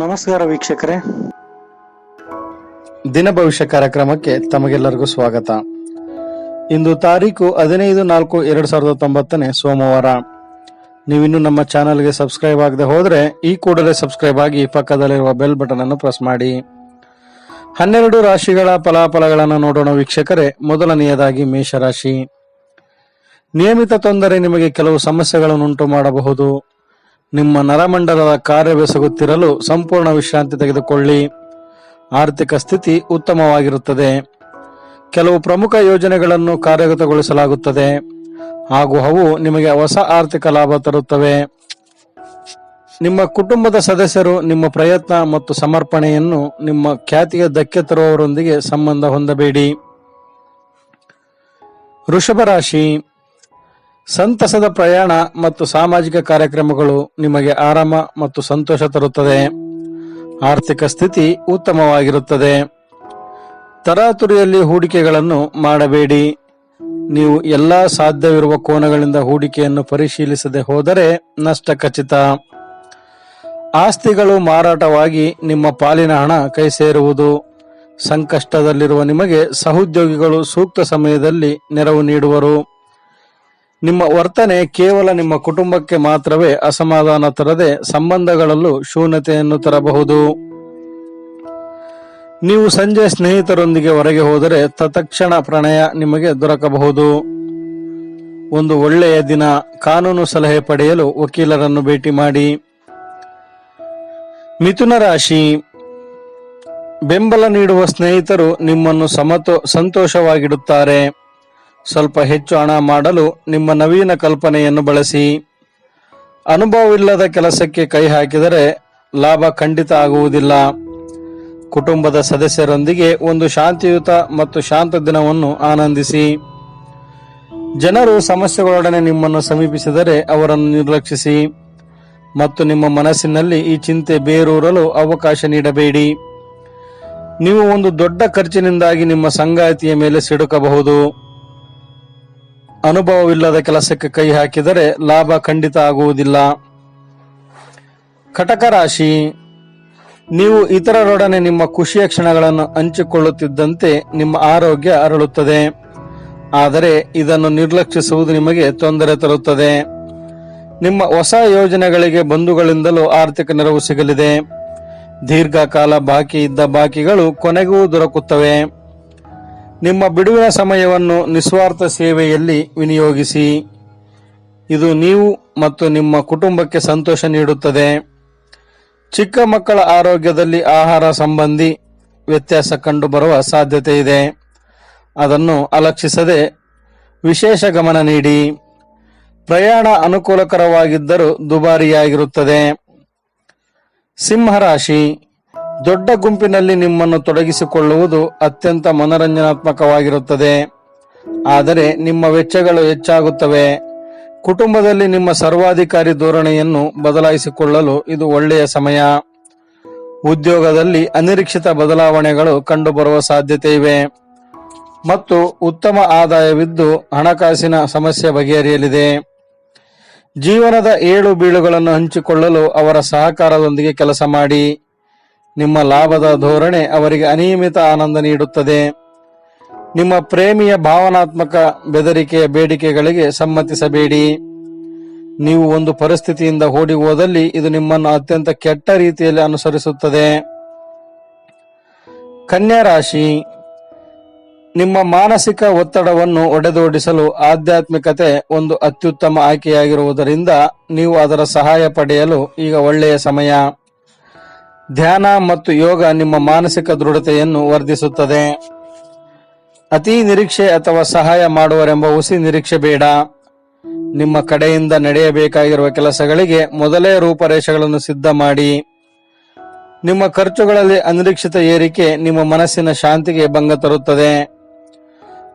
ನಮಸ್ಕಾರ ವೀಕ್ಷಕರೇ. ದಿನ ಭವಿಷ್ಯ ಕಾರ್ಯಕ್ರಮಕ್ಕೆ ತಮಗೆಲ್ಲರಿಗೂ ಸ್ವಾಗತ. ಇಂದು ತಾರೀಕು ಹದಿನೈದು ನಾಲ್ಕು ಎರಡ್ ಸಾವಿರದ ತೊಂಬತ್ತನೇ ಸೋಮವಾರ. ನೀವಿನ್ನು ನಮ್ಮ ಚಾನಲ್ಗೆ ಸಬ್ಸ್ಕ್ರೈಬ್ ಆಗದೆ ಹೋದ್ರೆ ಈ ಕೂಡಲೇ ಸಬ್ಸ್ಕ್ರೈಬ್ ಆಗಿ ಪಕ್ಕದಲ್ಲಿರುವ ಬೆಲ್ ಬಟನ್ ಅನ್ನು ಪ್ರೆಸ್ ಮಾಡಿ. ಹನ್ನೆರಡು ರಾಶಿಗಳ ಫಲಾಫಲಗಳನ್ನು ನೋಡೋಣ ವೀಕ್ಷಕರೇ. ಮೊದಲನೆಯದಾಗಿ ಮೇಷರಾಶಿ. ನಿಯಮಿತ ತೊಂದರೆ ನಿಮಗೆ ಕೆಲವು ಸಮಸ್ಯೆಗಳನ್ನುಂಟು ಮಾಡಬಹುದು. ನಿಮ್ಮ ನರಮಂಡಲದ ಕಾರ್ಯವೆಸಗುತ್ತಿರಲು ಸಂಪೂರ್ಣ ವಿಶ್ರಾಂತಿ ತೆಗೆದುಕೊಳ್ಳಿ. ಆರ್ಥಿಕ ಸ್ಥಿತಿ ಉತ್ತಮವಾಗಿರುತ್ತದೆ. ಕೆಲವು ಪ್ರಮುಖ ಯೋಜನೆಗಳನ್ನು ಕಾರ್ಯಗತಗೊಳಿಸಲಾಗುತ್ತದೆ. ಹಾಗೂ ಅವು ನಿಮಗೆ ಹೊಸ ಆರ್ಥಿಕ ಲಾಭ ತರುತ್ತವೆ. ನಿಮ್ಮ ಕುಟುಂಬದ ಸದಸ್ಯರು ನಿಮ್ಮ ಪ್ರಯತ್ನ ಮತ್ತು ಸಮರ್ಪಣೆಯನ್ನು ನಿಮ್ಮ ಖ್ಯಾತಿಗೆ ಧಕ್ಕೆ ತರುವವರೊಂದಿಗೆ ಸಂಬಂಧ ಹೊಂದಬೇಡಿ. ವೃಷಭ ರಾಶಿ. ಸಂತಸದ ಪ್ರಯಾಣ ಮತ್ತು ಸಾಮಾಜಿಕ ಕಾರ್ಯಕ್ರಮಗಳು ನಿಮಗೆ ಆರಾಮ ಮತ್ತು ಸಂತೋಷ ತರುತ್ತದೆ. ಆರ್ಥಿಕ ಸ್ಥಿತಿ ಉತ್ತಮವಾಗಿರುತ್ತದೆ. ತರಾತುರಿಯಲ್ಲಿ ಹೂಡಿಕೆಗಳನ್ನು ಮಾಡಬೇಡಿ. ನೀವು ಎಲ್ಲಾ ಸಾಧ್ಯವಿರುವ ಕೋನಗಳಿಂದ ಹೂಡಿಕೆಯನ್ನು ಪರಿಶೀಲಿಸದೆ ಹೋದರೆ ನಷ್ಟ ಖಚಿತ. ಆಸ್ತಿಗಳು ಮಾರಾಟವಾಗಿ ನಿಮ್ಮ ಪಾಲಿನ ಹಣ ಕೈ ಸೇರುವುದು ಸಂಕಷ್ಟದಲ್ಲಿರುವ ನಿಮಗೆ ಸಹೋದ್ಯೋಗಿಗಳು ಸೂಕ್ತ ಸಮಯದಲ್ಲಿ ನೆರವು ನೀಡುವರು. ನಿಮ್ಮ ವರ್ತನೆ ಕೇವಲ ನಿಮ್ಮ ಕುಟುಂಬಕ್ಕೆ ಮಾತ್ರವೇ ಅಸಮಾಧಾನ ತರದೆ ಸಂಬಂಧಗಳಲ್ಲೂ ಶೂನ್ಯತೆಯನ್ನು ತರಬಹುದು. ನೀವು ಸಂಜೆ ಸ್ನೇಹಿತರೊಂದಿಗೆ ಹೊರಗೆ ಹೋದರೆ ತತ್ಕ್ಷಣ ಪ್ರಣಯ ನಿಮಗೆ ದೊರಕಬಹುದು. ಒಂದು ಒಳ್ಳೆಯ ದಿನ, ಕಾನೂನು ಸಲಹೆ ಪಡೆಯಲು ವಕೀಲರನ್ನು ಭೇಟಿ ಮಾಡಿ. ಮಿಥುನ ರಾಶಿ. ಬೆಂಬಲ ನೀಡುವ ಸ್ನೇಹಿತರು ನಿಮ್ಮನ್ನು ಸಮತೋ, ಸಂತೋಷವಾಗಿಡುತ್ತಾರೆ. ಸ್ವಲ್ಪ ಹೆಚ್ಚು ಹಣ ಮಾಡಲು ನಿಮ್ಮ ನವೀನ ಕಲ್ಪನೆಯನ್ನು ಬಳಸಿ. ಅನುಭವವಿಲ್ಲದ ಕೆಲಸಕ್ಕೆ ಕೈ ಹಾಕಿದರೆ ಲಾಭ ಖಂಡಿತ ಆಗುವುದಿಲ್ಲ. ಕುಟುಂಬದ ಸದಸ್ಯರೊಂದಿಗೆ ಒಂದು ಶಾಂತಿಯುತ ಮತ್ತು ಶಾಂತ ದಿನವನ್ನು ಆನಂದಿಸಿ. ಜನರು ಸಮಸ್ಯೆಗಳೊಡನೆ ನಿಮ್ಮನ್ನು ಸಮೀಪಿಸಿದರೆ ಅವರನ್ನು ನಿರ್ಲಕ್ಷಿಸಿ. ಮತ್ತು ನಿಮ್ಮ ಮನಸ್ಸಿನಲ್ಲಿ ಈ ಚಿಂತೆ ಬೇರೂರಲು ಅವಕಾಶ ನೀಡಬೇಡಿ. ನೀವು ಒಂದು ದೊಡ್ಡ ಖರ್ಚಿನಿಂದಾಗಿ ನಿಮ್ಮ ಸಂಗಾತಿಯ ಮೇಲೆ ಸಿಡುಕಬಹುದು. ಅನುಭವವಿಲ್ಲದ ಕೆಲಸಕ್ಕೆ ಕೈ ಹಾಕಿದರೆ ಲಾಭ ಖಂಡಿತ ಆಗುವುದಿಲ್ಲ. ಕಟಕ ರಾಶಿ, ನೀವು ಇತರರೊಡನೆ ನಿಮ್ಮ ಖುಷಿಯ ಕ್ಷಣಗಳನ್ನು ಹಂಚಿಕೊಳ್ಳುತ್ತಿದ್ದಂತೆ ನಿಮ್ಮ ಆರೋಗ್ಯ ಅರಳುತ್ತದೆ. ಆದರೆ ಇದನ್ನು ನಿರ್ಲಕ್ಷಿಸುವುದು ನಿಮಗೆ ತೊಂದರೆ ತರುತ್ತದೆ. ನಿಮ್ಮ ಹೊಸ ಯೋಜನೆಗಳಿಗೆ ಬಂಧುಗಳಿಂದಲೂ ಆರ್ಥಿಕ ನೆರವು ಸಿಗಲಿದೆ. ದೀರ್ಘಕಾಲ ಬಾಕಿ ಇದ್ದ ಬಾಕಿಗಳು ಕೊನೆಗೂ ದೊರಕುತ್ತವೆ. ನಿಮ್ಮ ಬಿಡುವಿನ ಸಮಯವನ್ನು ನಿಸ್ವಾರ್ಥ ಸೇವೆಯಲ್ಲಿ ವಿನಿಯೋಗಿಸಿ. ಇದು ನೀವು ಮತ್ತು ನಿಮ್ಮ ಕುಟುಂಬಕ್ಕೆ ಸಂತೋಷ ನೀಡುತ್ತದೆ. ಚಿಕ್ಕ ಮಕ್ಕಳ ಆರೋಗ್ಯದಲ್ಲಿ ಆಹಾರ ಸಂಬಂಧಿ ವ್ಯತ್ಯಾಸ ಕಂಡುಬರುವ ಸಾಧ್ಯತೆ ಇದೆ ಅದನ್ನು ಅಲಕ್ಷಿಸದೆ ವಿಶೇಷ ಗಮನ ನೀಡಿ. ಪ್ರಯಾಣ ಅನುಕೂಲಕರವಾಗಿದ್ದರೂ ದುಬಾರಿಯಾಗಿರುತ್ತದೆ. ಸಿಂಹರಾಶಿ. ದೊಡ್ಡ ಗುಂಪಿನಲ್ಲಿ ನಿಮ್ಮನ್ನು ತೊಡಗಿಸಿಕೊಳ್ಳುವುದು ಅತ್ಯಂತ ಮನರಂಜನಾತ್ಮಕವಾಗಿರುತ್ತದೆ. ಆದರೆ ನಿಮ್ಮ ವೆಚ್ಚಗಳು ಹೆಚ್ಚಾಗುತ್ತವೆ. ಕುಟುಂಬದಲ್ಲಿ ನಿಮ್ಮ ಸರ್ವಾಧಿಕಾರಿ ಧೋರಣೆಯನ್ನು ಬದಲಾಯಿಸಿಕೊಳ್ಳಲು ಇದು ಒಳ್ಳೆಯ ಸಮಯ. ಉದ್ಯೋಗದಲ್ಲಿ ಅನಿರೀಕ್ಷಿತ ಬದಲಾವಣೆಗಳು ಕಂಡುಬರುವ ಸಾಧ್ಯತೆ ಇವೆ ಮತ್ತು ಉತ್ತಮ ಆದಾಯವಿದ್ದು ಹಣಕಾಸಿನ ಸಮಸ್ಯೆ ಬಗೆಹರಿಯಲಿದೆ. ಜೀವನದ ಏಳು ಬೀಳುಗಳನ್ನು ಹಂಚಿಕೊಳ್ಳಲು ಅವರ ಸಹಕಾರದೊಂದಿಗೆ ಕೆಲಸ ಮಾಡಿ. ನಿಮ್ಮ ಲಾಭದ ಧೋರಣೆ ಅವರಿಗೆ ಅನಿಯಮಿತ ಆನಂದ ನೀಡುತ್ತದೆ. ನಿಮ್ಮ ಪ್ರೇಮಿಯ ಭಾವನಾತ್ಮಕ ಬೆದರಿಕೆಯ ಬೇಡಿಕೆಗಳಿಗೆ ಸಮ್ಮತಿಸಬೇಡಿ. ನೀವು ಒಂದು ಪರಿಸ್ಥಿತಿಯಿಂದ ಓಡಿ ಹೋದಲ್ಲಿ ಇದು ನಿಮ್ಮನ್ನು ಅತ್ಯಂತ ಕೆಟ್ಟ ರೀತಿಯಲ್ಲಿ ಅನುಸರಿಸುತ್ತದೆ. ಕನ್ಯಾ ರಾಶಿ, ನಿಮ್ಮ ಮಾನಸಿಕ ಒತ್ತಡವನ್ನು ಒಡೆದೋಡಿಸಲು ಆಧ್ಯಾತ್ಮಿಕತೆ ಒಂದು ಅತ್ಯುತ್ತಮ ಆಯ್ಕೆಯಾಗಿರುವುದರಿಂದ ನೀವು ಅದರ ಸಹಾಯ ಪಡೆಯಲು ಈಗ ಒಳ್ಳೆಯ ಸಮಯ. ಧ್ಯಾನ ಮತ್ತು ಯೋಗ ನಿಮ್ಮ ಮಾನಸಿಕ ದೃಢತೆಯನ್ನು ವರ್ಧಿಸುತ್ತದೆ. ಅತಿ ನಿರೀಕ್ಷೆ ಅಥವಾ ಸಹಾಯ ಮಾಡುವರೆಂಬ ಹುಸಿ ನಿರೀಕ್ಷೆ ಬೇಡ. ನಿಮ್ಮ ಕಡೆಯಿಂದ ನಡೆಯಬೇಕಾಗಿರುವ ಕೆಲಸಗಳಿಗೆ ಮೊದಲೇ ರೂಪರೇಷೆಗಳನ್ನು ಸಿದ್ಧ ಮಾಡಿ. ನಿಮ್ಮ ಖರ್ಚುಗಳಲ್ಲಿ ಅನಿರೀಕ್ಷಿತ ಏರಿಕೆ ನಿಮ್ಮ ಮನಸ್ಸಿನ ಶಾಂತಿಗೆ ಭಂಗ ತರುತ್ತದೆ.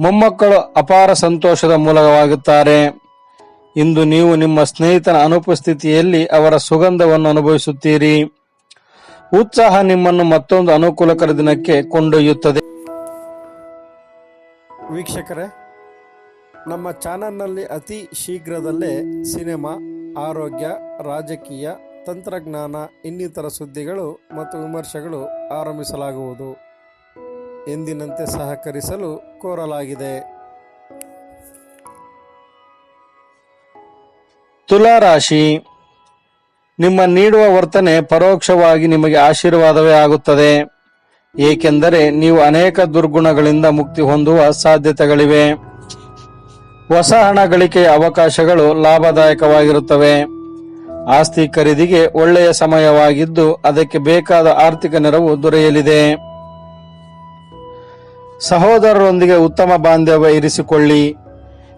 ಮೊಮ್ಮಕ್ಕಳು ಅಪಾರ ಸಂತೋಷದ ಮೂಲವಾಗುತ್ತಾರೆ ಇಂದು ನೀವು ನಿಮ್ಮ ಸ್ನೇಹಿತನ ಅನುಪಸ್ಥಿತಿಯಲ್ಲಿ ಅವರ ಸುಗಂಧವನ್ನು ಅನುಭವಿಸುತ್ತೀರಿ. ಉತ್ಸಾಹ ನಿಮ್ಮನ್ನು ಮತ್ತೊಂದು ಅನುಕೂಲಕರ ದಿನಕ್ಕೆ ಕೊಂಡೊಯ್ಯುತ್ತದೆ. ವೀಕ್ಷಕರೇ ನಮ್ಮ ಚಾನಲ್ನಲ್ಲಿ ಅತಿ ಶೀಘ್ರದಲ್ಲೇ ಸಿನಿಮಾ ಆರೋಗ್ಯ ರಾಜಕೀಯ ತಂತ್ರಜ್ಞಾನ ಇನ್ನಿತರ ಸುದ್ದಿಗಳು ಮತ್ತು ವಿಮರ್ಶೆಗಳು ಆರಂಭಿಸಲಾಗುವುದು. ಎಂದಿನಂತೆ ಸಹಕರಿಸಲು ಕೋರಲಾಗಿದೆ. ತುಲಾ ರಾಶಿ ನಿಮ್ಮ ನೀಡುವ ವರ್ತನೆ ಪರೋಕ್ಷವಾಗಿ ನಿಮಗೆ ಆಶೀರ್ವಾದವೇ ಆಗುತ್ತದೆ. ಏಕೆಂದರೆ ನೀವು ಅನೇಕ ದುರ್ಗುಣಗಳಿಂದ ಮುಕ್ತಿ ಹೊಂದುವ ಸಾಧ್ಯತೆಗಳಿವೆ. ಹೊಸ ಹಣ ಗಳಿಕೆಯ ಅವಕಾಶಗಳು ಲಾಭದಾಯಕವಾಗಿರುತ್ತವೆ. ಆಸ್ತಿ ಖರೀದಿಗೆ ಒಳ್ಳೆಯ ಸಮಯವಾಗಿದ್ದು ಅದಕ್ಕೆ ಬೇಕಾದ ಆರ್ಥಿಕ ನೆರವು ದೊರೆಯಲಿದೆ. ಸಹೋದರರೊಂದಿಗೆ ಉತ್ತಮ ಬಾಂಧವ್ಯ ಇರಿಸಿಕೊಳ್ಳಿ.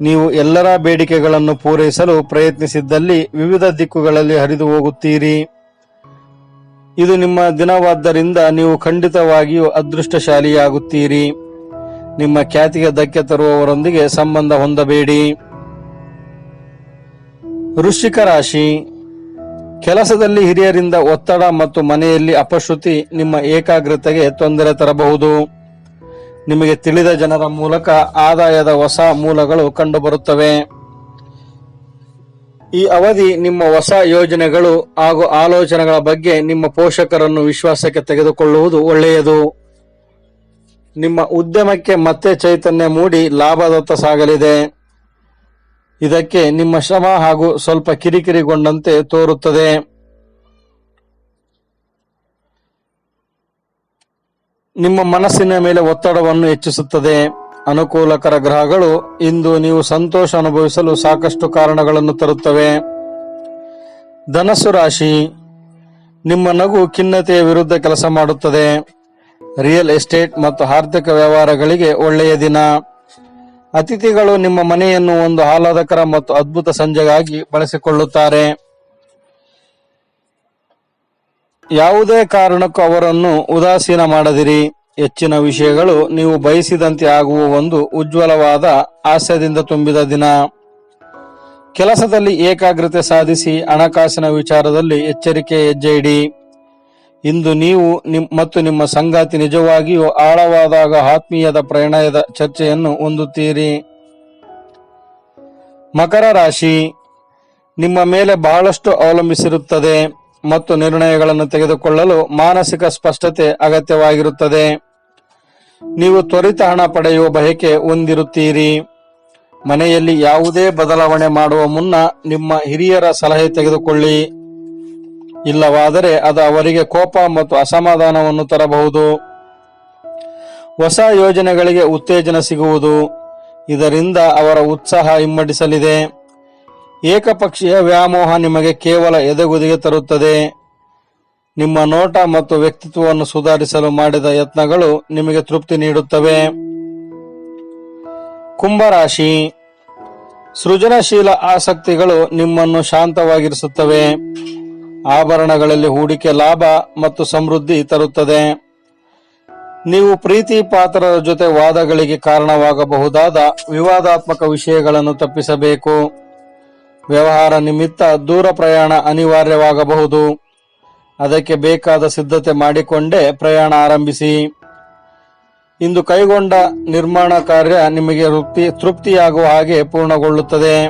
ನೀವು ಎಲ್ಲರ ಬೇಡಿಕೆಗಳನ್ನು ಪೂರೈಸಲು ಪ್ರಯತ್ನಿಸಿದ್ದಲ್ಲಿ ವಿವಿಧ ದಿಕ್ಕುಗಳಲ್ಲಿ ಹರಿದು ಹೋಗುತ್ತೀರಿ. ಇದು ನಿಮ್ಮ ದಿನವಾದ್ದರಿಂದ ನೀವು ಖಂಡಿತವಾಗಿಯೂ ಅದೃಷ್ಟಶಾಲಿಯಾಗುತ್ತೀರಿ. ನಿಮ್ಮ ಖ್ಯಾತಿಗೆ ಧಕ್ಕೆ ತರುವವರೊಂದಿಗೆ ಸಂಬಂಧ ಹೊಂದಬೇಡಿ. ವೃಶ್ಚಿಕ ರಾಶಿ. ಕೆಲಸದಲ್ಲಿ ಹಿರಿಯರಿಂದ ಒತ್ತಡ ಮತ್ತು ಮನೆಯಲ್ಲಿ ಅಪಶ್ರುತಿ ನಿಮ್ಮ ಏಕಾಗ್ರತೆಗೆ ತೊಂದರೆ ತರಬಹುದು. ನಿಮಗೆ ತಿಳಿದ ಜನರ ಮೂಲಕ ಆದಾಯದ ಹೊಸ ಮೂಲಗಳು ಕಂಡುಬರುತ್ತವೆ. ಈ ಅವಧಿ ನಿಮ್ಮ ಹೊಸ ಯೋಜನೆಗಳು ಹಾಗೂ ಆಲೋಚನೆಗಳ ಬಗ್ಗೆ ನಿಮ್ಮ ಪೋಷಕರನ್ನು ವಿಶ್ವಾಸಕ್ಕೆ ತೆಗೆದುಕೊಳ್ಳುವುದು ಒಳ್ಳೆಯದು. ನಿಮ್ಮ ಉದ್ಯಮಕ್ಕೆ ಮತ್ತೆ ಚೈತನ್ಯ ಮೂಡಿ ಲಾಭದತ್ತ ಸಾಗಲಿದೆ. ಇದಕ್ಕೆ ನಿಮ್ಮ ಶ್ರಮ ಹಾಗೂ ಸ್ವಲ್ಪ ಕಿರಿಕಿರಿಗೊಂಡಂತೆ ತೋರುತ್ತದೆ. ನಿಮ್ಮ ಮನಸ್ಸಿನ ಮೇಲೆ ಒತ್ತಡವನ್ನು ಹೆಚ್ಚಿಸುತ್ತದೆ. ಅನುಕೂಲಕರ ಗ್ರಹಗಳು ಇಂದು ನೀವು ಸಂತೋಷ ಅನುಭವಿಸಲು ಸಾಕಷ್ಟು ಕಾರಣಗಳನ್ನು ತರುತ್ತವೆ. ಧನಸ್ಸು ರಾಶಿ. ನಿಮ್ಮ ನಗು ಖಿನ್ನತೆಯ ವಿರುದ್ಧ ಕೆಲಸ ಮಾಡುತ್ತದೆ. ರಿಯಲ್ ಎಸ್ಟೇಟ್ ಮತ್ತು ಆರ್ಥಿಕ ವ್ಯವಹಾರಗಳಿಗೆ ಒಳ್ಳೆಯ ದಿನ. ಅತಿಥಿಗಳು ನಿಮ್ಮ ಮನೆಯನ್ನು ಒಂದು ಆಹ್ಲಾದಕರ ಮತ್ತು ಅದ್ಭುತ ಸಂಜೆಗಾಗಿ ಬಳಸಿಕೊಳ್ಳುತ್ತಾರೆ. ಯಾವುದೇ ಕಾರಣಕ್ಕೂ ಅವರನ್ನು ಉದಾಸೀನ ಮಾಡದಿರಿ. ಹೆಚ್ಚಿನ ವಿಷಯಗಳು ನೀವು ಬಯಸಿದಂತೆ ಆಗುವ ಒಂದು ಉಜ್ವಲವಾದ ಹಾಸ್ಯದಿಂದ ತುಂಬಿದ ದಿನ. ಕೆಲಸದಲ್ಲಿ ಏಕಾಗ್ರತೆ ಸಾಧಿಸಿ ಹಣಕಾಸಿನ ವಿಚಾರದಲ್ಲಿ ಎಚ್ಚರಿಕೆ ಹೆಜ್ಜೆ ಇಡಿ ಇಂದು ನೀವು ನಿಮ್ ಮತ್ತು ನಿಮ್ಮ ಸಂಗಾತಿ ನಿಜವಾಗಿಯೂ ಆಳವಾದಾಗ ಆತ್ಮೀಯದ ಪ್ರಣಯದ ಚರ್ಚೆಯನ್ನು ಹೊಂದುತ್ತೀರಿ. ಮಕರ ರಾಶಿ. ನಿಮ್ಮ ಮೇಲೆ ಬಹಳಷ್ಟು ಅವಲಂಬಿಸಿರುತ್ತದೆ. ಮತ್ತು ನಿರ್ಣಯಗಳನ್ನು ತೆಗೆದುಕೊಳ್ಳಲು ಮಾನಸಿಕ ಸ್ಪಷ್ಟತೆ ಅಗತ್ಯವಾಗಿರುತ್ತದೆ. ನೀವು ತ್ವರಿತ ಹಣ ಪಡೆಯುವ ಬಯಕೆ ಹೊಂದಿರುತ್ತೀರಿ. ಮನೆಯಲ್ಲಿ ಯಾವುದೇ ಬದಲಾವಣೆ ಮಾಡುವ ಮುನ್ನ ನಿಮ್ಮ ಹಿರಿಯರ ಸಲಹೆ ತೆಗೆದುಕೊಳ್ಳಿ. ಇಲ್ಲವಾದರೆ ಅದು ಅವರಿಗೆ ಕೋಪ ಮತ್ತು ಅಸಮಾಧಾನವನ್ನು ತರಬಹುದು. ಹೊಸ ಯೋಜನೆಗಳಿಗೆ ಉತ್ತೇಜನ ಸಿಗುವುದು. ಇದರಿಂದ ಅವರ ಉತ್ಸಾಹ ಹಿಮ್ಮಡಿಸಲಿದೆ. ಏಕಪಕ್ಷೀಯ ವ್ಯಾಮೋಹ ನಿಮಗೆ ಕೇವಲ ಎದೆಗುದಿಗೆ ತರುತ್ತದೆ. ನಿಮ್ಮ ನೋಟ ಮತ್ತು ವ್ಯಕ್ತಿತ್ವವನ್ನು ಸುಧಾರಿಸಲು ಮಾಡಿದ ಯತ್ನಗಳು ನಿಮಗೆ ತೃಪ್ತಿ ನೀಡುತ್ತವೆ. ಕುಂಭರಾಶಿ. ಸೃಜನಶೀಲ ಆಸಕ್ತಿಗಳು ನಿಮ್ಮನ್ನು ಶಾಂತವಾಗಿರಿಸುತ್ತವೆ. ಆಭರಣಗಳಲ್ಲಿ ಹೂಡಿಕೆ ಲಾಭ ಮತ್ತು ಸಮೃದ್ಧಿ ತರುತ್ತದೆ. ನೀವು ಪ್ರೀತಿ ಪಾತ್ರರ ಜೊತೆ ವಾದಗಳಿಗೆ ಕಾರಣವಾಗಬಹುದಾದ ವಿವಾದಾತ್ಮಕ ವಿಷಯಗಳನ್ನು ತಪ್ಪಿಸಬೇಕು. ವ್ಯವಹಾರ ನಿಮಿತ್ತ ದೂರ ಪ್ರಯಾಣ ಅನಿವಾರ್ಯವಾಗಬಹುದು. ಅದಕ್ಕೆ ಬೇಕಾದ ಸಿದ್ಧತೆ ಮಾಡಿಕೊಂಡೇ ಪ್ರಯಾಣ ಆರಂಭಿಸಿ. ಇಂದು ಕೈಗೊಂಡ ನಿರ್ಮಾಣ ಕಾರ್ಯ ನಿಮಗೆ ತೃಪ್ತಿ, ತೃಪ್ತಿಯಾಗುವ ಹಾಗೆ ಪೂರ್ಣಗೊಳ್ಳುತ್ತದೆ.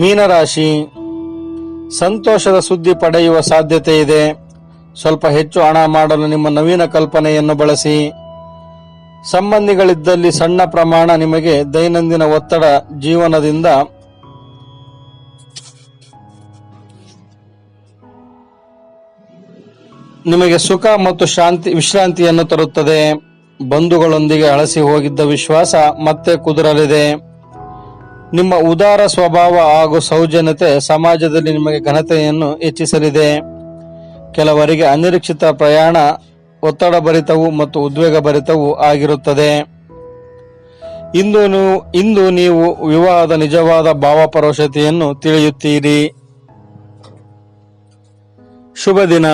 ಮೀನರಾಶಿ, ಸಂತೋಷದ ಸುದ್ದಿ ಪಡೆಯುವ ಸಾಧ್ಯತೆ ಇದೆ. ಸ್ವಲ್ಪ ಹೆಚ್ಚು ಹಣ ಮಾಡಲು ನಿಮ್ಮ ನವೀನ ಕಲ್ಪನೆಯನ್ನು ಬಳಸಿ. ಸಂಬಂಧಿಗಳಿದ್ದಲ್ಲಿ ಸಣ್ಣ ಪ್ರಮಾಣ ನಿಮಗೆ ದೈನಂದಿನ ಒತ್ತಡ ಜೀವನದಿಂದ ನಿಮಗೆ ಸುಖ ಮತ್ತು ಶಾಂತಿ, ವಿಶ್ರಾಂತಿಯನ್ನು ತರುತ್ತದೆ. ಬಂಧುಗಳೊಂದಿಗೆ ಅಳಸಿ ಹೋಗಿದ್ದ ವಿಶ್ವಾಸ ಮತ್ತೆ ಕುದುರಲಿದೆ. ನಿಮ್ಮ ಉದಾರ ಸ್ವಭಾವ ಹಾಗೂ ಸೌಜನ್ಯತೆ ಸಮಾಜದಲ್ಲಿ ನಿಮಗೆ ಘನತೆಯನ್ನು ಹೆಚ್ಚಿಸಲಿದೆ. ಕೆಲವರಿಗೆ ಅನಿರೀಕ್ಷಿತ ಪ್ರಯಾಣ ಒತ್ತಡ ಭರಿತವು ಮತ್ತು ಉದ್ವೇಗ ಭರಿತವು ಆಗಿರುತ್ತದೆ. ಇಂದು ಇಂದು ನೀವು ವಿವಾಹದ ನಿಜವಾದ ಭಾವಪರೋಷತೆಯನ್ನು ತಿಳಿಯುತ್ತೀರಿ. ಶುಭ ದಿನ